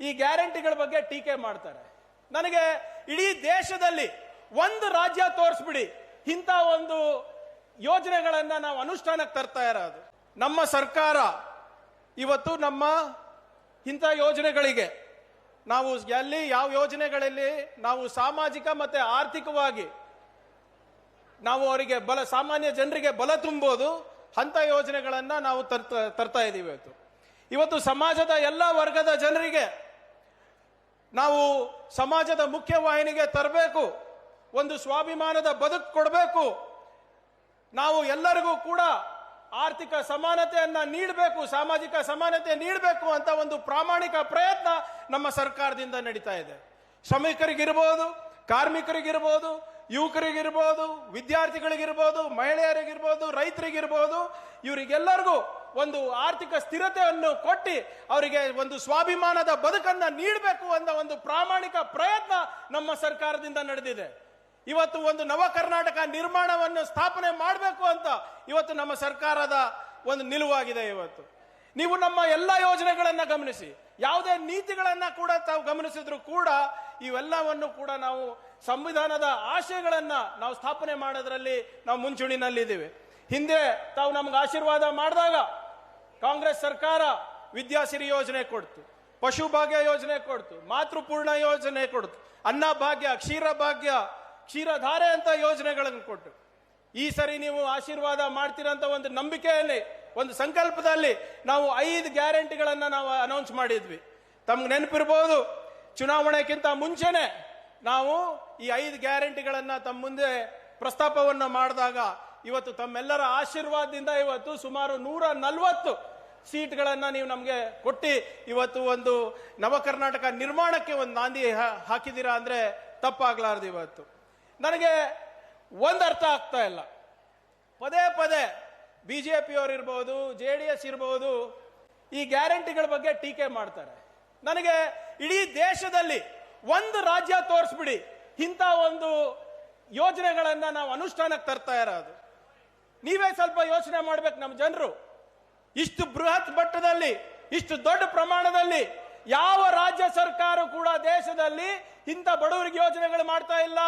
ಈ ಗ್ಯಾರಂಟಿಗಳ ಬಗ್ಗೆ ಟೀಕೆ ಮಾಡ್ತಾರೆ. ನನಗೆ ಇಡೀ ದೇಶದಲ್ಲಿ ಒಂದು ರಾಜ್ಯ ತೋರಿಸ್ಬಿಡಿ. ಇಂಥ ಒಂದು ಯೋಜನೆಗಳನ್ನ ನಾವು ಅನುಷ್ಠಾನಕ್ಕೆ ತರ್ತಾ ಇರೋದು. ನಮ್ಮ ಸರ್ಕಾರ ಇವತ್ತು ನಮ್ಮ ಇಂಥ ಯೋಜನೆಗಳಿಗೆ ನಾವು ಎಲ್ಲಿ ಯಾವ ಯೋಜನೆಗಳಲ್ಲಿ ನಾವು ಸಾಮಾಜಿಕ ಮತ್ತೆ ಆರ್ಥಿಕವಾಗಿ ನಾವು ಅವರಿಗೆ ಬಲ, ಸಾಮಾನ್ಯ ಜನರಿಗೆ ಬಲ ತುಂಬೋದು ಅಂತ ಯೋಜನೆಗಳನ್ನ ನಾವು ತರ್ತಾ ತರ್ತಾ ಇದ್ದೀವಿ ಇವತ್ತು. ಇವತ್ತು ಸಮಾಜದ ಎಲ್ಲ ವರ್ಗದ ಜನರಿಗೆ ನಾವು ಸಮಾಜದ ಮುಖ್ಯವಾಹಿನಿಗೆ ತರಬೇಕು, ಒಂದು ಸ್ವಾಭಿಮಾನದ ಬದುಕು ಕೊಡಬೇಕು, ನಾವು ಎಲ್ಲರಿಗೂ ಕೂಡ ಆರ್ಥಿಕ ಸಮಾನತೆಯನ್ನ ನೀಡಬೇಕು, ಸಾಮಾಜಿಕ ಸಮಾನತೆ ನೀಡಬೇಕು ಅಂತ ಒಂದು ಪ್ರಾಮಾಣಿಕ ಪ್ರಯತ್ನ ನಮ್ಮ ಸರ್ಕಾರದಿಂದ ನಡೀತಾ ಇದೆ. ಶ್ರಮಿಕರಿಗಿರ್ಬೋದು, ಕಾರ್ಮಿಕರಿಗಿರ್ಬೋದು, ಯುವಕರಿಗಿರ್ಬೋದು, ವಿದ್ಯಾರ್ಥಿಗಳಿಗಿರ್ಬೋದು, ಮಹಿಳೆಯರಿಗಿರ್ಬೋದು, ರೈತರಿಗಿರ್ಬೋದು, ಇವರಿಗೆಲ್ಲರಿಗೂ ಒಂದು ಆರ್ಥಿಕ ಸ್ಥಿರತೆಯನ್ನು ಕೊಟ್ಟು ಅವರಿಗೆ ಒಂದು ಸ್ವಾಭಿಮಾನದ ಬದುಕನ್ನ ನೀಡಬೇಕು ಅಂತ ಒಂದು ಪ್ರಾಮಾಣಿಕ ಪ್ರಯತ್ನ ನಮ್ಮ ಸರ್ಕಾರದಿಂದ ನಡೆದಿದೆ. ಇವತ್ತು ಒಂದು ನವ ಕರ್ನಾಟಕ ನಿರ್ಮಾಣವನ್ನು ಸ್ಥಾಪನೆ ಮಾಡಬೇಕು ಅಂತ ಇವತ್ತು ನಮ್ಮ ಸರ್ಕಾರದ ಒಂದು ನಿಲುವಾಗಿದೆ ಇವತ್ತು. ನೀವು ನಮ್ಮ ಎಲ್ಲ ಯೋಜನೆಗಳನ್ನು ಗಮನಿಸಿ. ಯಾವುದೇ ನೀತಿಗಳನ್ನು ಕೂಡ ತಾವು ಗಮನಿಸಿದ್ರು ಕೂಡ ಇವೆಲ್ಲವನ್ನು ಕೂಡ ನಾವು ಸಂವಿಧಾನದ ಆಶಯಗಳನ್ನು ನಾವು ಸ್ಥಾಪನೆ ಮಾಡೋದ್ರಲ್ಲಿ ನಾವು ಮುಂಚೂಣಿನಲ್ಲಿದ್ದೀವಿ ಹಿಂದೆ ತಾವು ನಮ್ಗೆ ಆಶೀರ್ವಾದ ಮಾಡಿದಾಗ ಕಾಂಗ್ರೆಸ್ ಸರ್ಕಾರ ವಿದ್ಯಾಸಿರಿ ಯೋಜನೆ ಕೊಡ್ತು, ಪಶು ಭಾಗ್ಯ ಯೋಜನೆ ಕೊಡ್ತು, ಮಾತೃಪೂರ್ಣ ಯೋಜನೆ ಕೊಡ್ತು, ಅನ್ನ ಭಾಗ್ಯ, ಕ್ಷೀರ ಭಾಗ್ಯ, ಕ್ಷೀರಧಾರೆ ಅಂತ ಯೋಜನೆಗಳನ್ನು ಕೊಟ್ಟು ಈ ಸರಿ ನೀವು ಆಶೀರ್ವಾದ ಮಾಡ್ತೀರಂತ ಒಂದು ನಂಬಿಕೆಯಲ್ಲಿ, ಒಂದು ಸಂಕಲ್ಪದಲ್ಲಿ ನಾವು ಐದು ಗ್ಯಾರಂಟಿಗಳನ್ನು ನಾವು ಅನೌನ್ಸ್ ಮಾಡಿದ್ವಿ. ತಮ್ಗೆ ನೆನಪಿರ್ಬೋದು ಚುನಾವಣೆಗಿಂತ ಮುಂಚೆನೆ ನಾವು ಈ ಐದು ಗ್ಯಾರಂಟಿಗಳನ್ನು ತಮ್ಮ ಮುಂದೆ ಪ್ರಸ್ತಾಪವನ್ನು ಮಾಡಿದಾಗ ಇವತ್ತು ತಮ್ಮೆಲ್ಲರ ಆಶೀರ್ವಾದದಿಂದ ಇವತ್ತು ಸುಮಾರು ನೂರ ನಲ್ವತ್ತು ಸೀಟ್ಗಳನ್ನ ನೀವು ನಮಗೆ ಕೊಟ್ಟು ಇವತ್ತು ಒಂದು ನವ ಕರ್ನಾಟಕ ನಿರ್ಮಾಣಕ್ಕೆ ಒಂದು ನಾಂದಿ ಹಾಕಿದ್ದೀರಾ ಅಂದ್ರೆ ತಪ್ಪಾಗ್ಲಾರ್ದು ಇವತ್ತು. ನನಗೆ ಒಂದು ಅರ್ಥ ಆಗ್ತಾ ಇಲ್ಲ. ಪದೇ ಪದೇ ಬಿಜೆಪಿಯವರು ಇರ್ಬೋದು, ಜೆ ಡಿ ಎಸ್ ಇರ್ಬೋದು ಈ ಗ್ಯಾರಂಟಿಗಳ ಬಗ್ಗೆ ಟೀಕೆ ಮಾಡ್ತಾರೆ. ನನಗೆ ಇಡೀ ದೇಶದಲ್ಲಿ ಒಂದು ರಾಜ್ಯ ತೋರಿಸ್ಬಿಡಿ, ಇಂಥ ಒಂದು ಯೋಜನೆಗಳನ್ನ ನಾವು ಅನುಷ್ಠಾನಕ್ಕೆ ತರ್ತಾ ಇರೋದು. ನೀವೇ ಸ್ವಲ್ಪ ಯೋಚನೆ ಮಾಡ್ಬೇಕು ನಮ್ಮ ಜನರು. ಇಷ್ಟು ಬೃಹತ್ ಮಟ್ಟದಲ್ಲಿ, ಇಷ್ಟು ದೊಡ್ಡ ಪ್ರಮಾಣದಲ್ಲಿ ಯಾವ ರಾಜ್ಯ ಸರ್ಕಾರ ಕೂಡ ದೇಶದಲ್ಲಿ ಇಂಥ ಬಡವರಿಗೆ ಯೋಜನೆಗಳು ಮಾಡ್ತಾ ಇಲ್ಲ.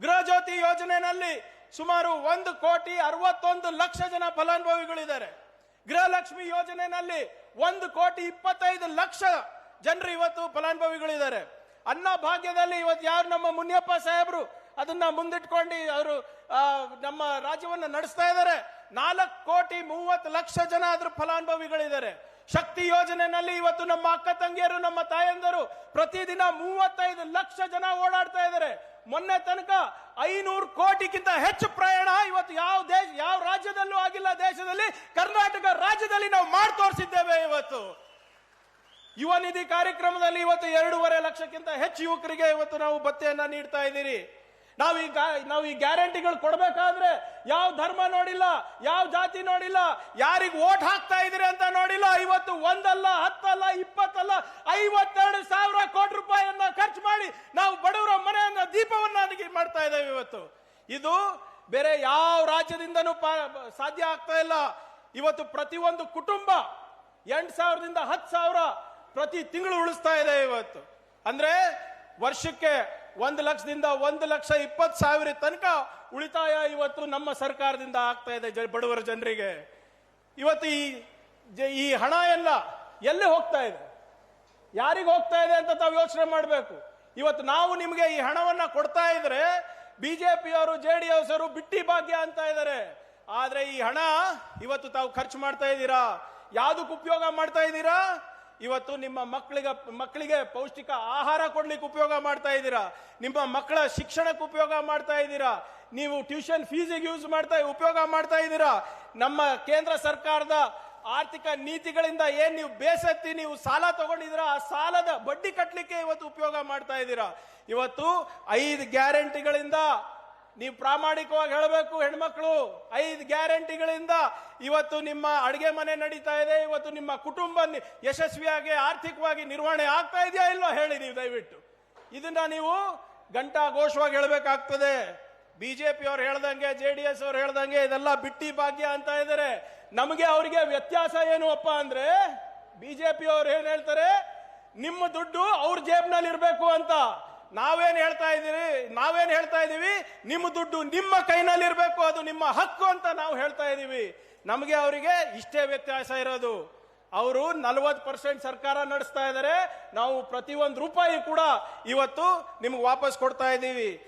ಗೃಹ ಜ್ಯೋತಿ ಯೋಜನೆಯಲ್ಲಿ ಸುಮಾರು ಒಂದು ಕೋಟಿ ಅರವತ್ತೊಂದು ಲಕ್ಷ ಜನ ಫಲಾನುಭವಿಗಳಿದ್ದಾರೆ. ಗೃಹಲಕ್ಷ್ಮಿ ಯೋಜನೆಯಲ್ಲಿ ಒಂದು ಕೋಟಿ ಇಪ್ಪತ್ತೈದು ಲಕ್ಷ ಜನರು ಇವತ್ತು ಫಲಾನುಭವಿಗಳಿದ್ದಾರೆ. ಅನ್ನ ಭಾಗ್ಯದಲ್ಲಿ ಇವತ್ತು ಯಾರು ನಮ್ಮ ಮುನಿಯಪ್ಪ ಸಾಹೇಬರು ಅದನ್ನ ಮುಂದಿಟ್ಕೊಂಡು ಅವರು ನಮ್ಮ ರಾಜ್ಯವನ್ನು ನಡೆಸ್ತಾ ಇದ್ದಾರೆ. ನಾಲ್ಕು ಕೋಟಿ ಮೂವತ್ತು ಲಕ್ಷ ಜನ ಅದ್ರ ಫಲಾನುಭವಿಗಳಿದ್ದಾರೆ. ಶಕ್ತಿ ಯೋಜನೆಯಲ್ಲಿ ಇವತ್ತು ನಮ್ಮ ಅಕ್ಕ ತಂಗಿಯರು, ನಮ್ಮ ತಾಯಂದರು ಪ್ರತಿದಿನ ಮೂವತ್ತೈದು ಲಕ್ಷ ಜನ ಓಡಾಡ್ತಾ ಇದ್ದಾರೆ. ಮೊನ್ನೆ ತನಕ ಐನೂರು ಕೋಟಿಗಿಂತ ಹೆಚ್ಚು ಪ್ರಯಾಣ ಇವತ್ತು ಯಾವ ದೇಶ, ಯಾವ ರಾಜ್ಯದಲ್ಲೂ ಆಗಿಲ್ಲ. ದೇಶದಲ್ಲಿ ಕರ್ನಾಟಕ ರಾಜ್ಯದಲ್ಲಿ ನಾವು ಮಾಡಿ ತೋರಿಸಿದ್ದೇವೆ ಇವತ್ತು. ಯುವ ನಿಧಿ ಕಾರ್ಯಕ್ರಮದಲ್ಲಿ ಇವತ್ತು ಎರಡೂವರೆ ಲಕ್ಷಕ್ಕಿಂತ ಹೆಚ್ಚು ಯುವಕರಿಗೆ ಇವತ್ತು ನಾವು ಭತ್ತೆಯನ್ನ ನೀಡ್ತಾ ಇದ್ದೀರಿ. ನಾವು ಈ ನಾವು ಈ ಗ್ಯಾರಂಟಿಗಳು ಕೊಡಬೇಕಾದ್ರೆ ಯಾವ ಧರ್ಮ ನೋಡಿಲ್ಲ, ಯಾವ ಜಾತಿ ನೋಡಿಲ್ಲ, ಯಾರಿಗೆ ಓಟ್ ಹಾಕ್ತಾ ಇದ್ದೀರಿ ಅಂತ ನೋಡಿಲ್ಲ ಇವತ್ತು ಒಂದಲ್ಲ, ಹತ್ತಲ್ಲ, ಇಪ್ಪತ್ತಲ್ಲ, ಐವತ್ತೆರಡು ಸಾವಿರ ಕೋಟಿ ರೂಪಾಯಿಯನ್ನ ಖರ್ಚು ಮಾಡಿ ನಾವು ಬಡವರ ಮನೆಯನ್ನ ದೀಪವನ್ನ ಮಾಡ್ತಾ ಇದ್ದೇವೆ ಇವತ್ತು. ಇದು ಬೇರೆ ಯಾವ ರಾಜ್ಯದಿಂದನೂ ಸಾಧ್ಯ ಆಗ್ತಾ ಇಲ್ಲ. ಇವತ್ತು ಪ್ರತಿಯೊಂದು ಕುಟುಂಬ ಎಂಟು ಸಾವಿರದಿಂದ ಹತ್ತು ಸಾವಿರ ಪ್ರತಿ ತಿಂಗಳು ಉಳಿಸ್ತಾ ಇದೆ ಇವತ್ತು. ಅಂದ್ರೆ ವರ್ಷಕ್ಕೆ ಒಂದು ಲಕ್ಷದಿಂದ ಒಂದು ಲಕ್ಷ ಇಪ್ಪತ್ತು ಸಾವಿರ ತನಕ ಉಳಿತಾಯ ಇವತ್ತು ನಮ್ಮ ಸರ್ಕಾರದಿಂದ ಆಗ್ತಾ ಇದೆ ಬಡವರ ಜನರಿಗೆ. ಇವತ್ತು ಈ ಈ ಹಣ ಎಲ್ಲ ಎಲ್ಲಿ ಹೋಗ್ತಾ ಇದೆ? ಯಾರಿಗೆ ಹೋಗ್ತಾ ಇದೆ ಅಂತ ತಾವು ಯೋಚನೆ ಮಾಡಬೇಕು. ಇವತ್ತು ನಾವು ನಿಮಗೆ ಈ ಹಣವನ್ನ ಕೊಡ್ತಾ ಇದ್ರೆ ಬಿಜೆಪಿಯವರು, ಜೆ ಡಿ ಎಸ್ ಅವರು ಬಿಟ್ಟಿ ಭಾಗ್ಯ ಅಂತ ಇದ್ದಾರೆ. ಆದ್ರೆ ಈ ಹಣ ಇವತ್ತು ತಾವು ಖರ್ಚು ಮಾಡ್ತಾ ಇದ್ದೀರಾ? ಯಾವುದಕ್ಕೆ ಉಪಯೋಗ ಮಾಡ್ತಾ ಇದ್ದೀರಾ? ಇವತ್ತು ನಿಮ್ಮ ಮಕ್ಕಳಿಗೆ ಮಕ್ಕಳಿಗೆ ಪೌಷ್ಟಿಕ ಆಹಾರ ಕೊಡ್ಲಿಕ್ಕೆ ಉಪಯೋಗ ಮಾಡ್ತಾ ಇದ್ದೀರಾ? ನಿಮ್ಮ ಮಕ್ಕಳ ಶಿಕ್ಷಣಕ್ಕೆ ಉಪಯೋಗ ಮಾಡ್ತಾ ಇದ್ದೀರಾ? ನೀವು ಟ್ಯೂಷನ್ ಫೀಸಿಗೆ ಯೂಸ್ ಮಾಡ್ತಾ, ಉಪಯೋಗ ಮಾಡ್ತಾ ಇದ್ದೀರಾ? ನಮ್ಮ ಕೇಂದ್ರ ಸರ್ಕಾರದ ಆರ್ಥಿಕ ನೀತಿಗಳಿಂದ ಏನ್ ನೀವು ಬೇಸತ್ತಿ, ನೀವು ಸಾಲ ತಗೊಂಡಿದ್ದೀರಾ? ಆ ಸಾಲದ ಬಡ್ಡಿ ಕಟ್ಟಲಿಕ್ಕೆ ಇವತ್ತು ಉಪಯೋಗ ಮಾಡ್ತಾ ಇದ್ದೀರಾ? ಇವತ್ತು ಐದು ಗ್ಯಾರಂಟಿಗಳಿಂದ ನೀವು ಪ್ರಾಮಾಣಿಕವಾಗಿ ಹೇಳಬೇಕು, ಹೆಣ್ಮಕ್ಳು, ಐದು ಗ್ಯಾರಂಟಿಗಳಿಂದ ಇವತ್ತು ನಿಮ್ಮ ಅಡುಗೆ ಮನೆ ನಡೀತಾ ಇದೆ, ಇವತ್ತು ನಿಮ್ಮ ಕುಟುಂಬ ಯಶಸ್ವಿಯಾಗಿ, ಆರ್ಥಿಕವಾಗಿ ನಿರ್ವಹಣೆ ಆಗ್ತಾ ಇದೆಯಾ ಇಲ್ವಾ ಹೇಳಿ ನೀವು ದಯವಿಟ್ಟು. ಇದನ್ನ ನೀವು ಗಂಟಾ ಘೋಷವಾಗಿ ಹೇಳಬೇಕಾಗ್ತದೆ. ಬಿಜೆಪಿ ಅವ್ರು ಹೇಳ್ದಂಗೆ, ಜೆ ಡಿ ಎಸ್ ಅವ್ರು ಹೇಳ್ದಂಗೆ ಇದೆಲ್ಲ ಬಿಟ್ಟಿ ಭಾಗ್ಯ ಅಂತ ಇದ್ದಾರೆ. ನಮಗೆ ಅವರಿಗೆ ವ್ಯತ್ಯಾಸ ಏನು ಅಪ್ಪ ಅಂದ್ರೆ, ಬಿಜೆಪಿ ಅವ್ರು ಏನ್ ಹೇಳ್ತಾರೆ, ನಿಮ್ಮ ದುಡ್ಡು ಅವ್ರ ಜೇಬ್ನಲ್ಲಿ ಇರಬೇಕು ಅಂತ. ನಾವೇನ್ ಹೇಳ್ತಾ ಇದೀವಿ ನಾವೇನ್ ಹೇಳ್ತಾ ಇದೀವಿ ನಿಮ್ಮ ದುಡ್ಡು ನಿಮ್ಮ ಕೈನಲ್ಲಿ ಇರಬೇಕು ಅದು ನಿಮ್ಮ ಹಕ್ಕು ಅಂತ ನಾವು ಹೇಳ್ತಾ ಇದೀವಿ ನಮಗೆ ಅವರಿಗೆ ಇಷ್ಟೇ ವ್ಯತ್ಯಾಸ ಇರೋದು. ಅವರು ನಲವತ್ತು ಪರ್ಸೆಂಟ್ ಸರ್ಕಾರ ನಡೆಸ್ತಾ ಇದ್ದಾರೆ. ನಾವು ಪ್ರತಿಯೊಂದು ರೂಪಾಯಿ ಕೂಡ ಇವತ್ತು ನಿಮ್ಗೆ ವಾಪಸ್ ಕೊಡ್ತಾ ಇದ್ದೀವಿ.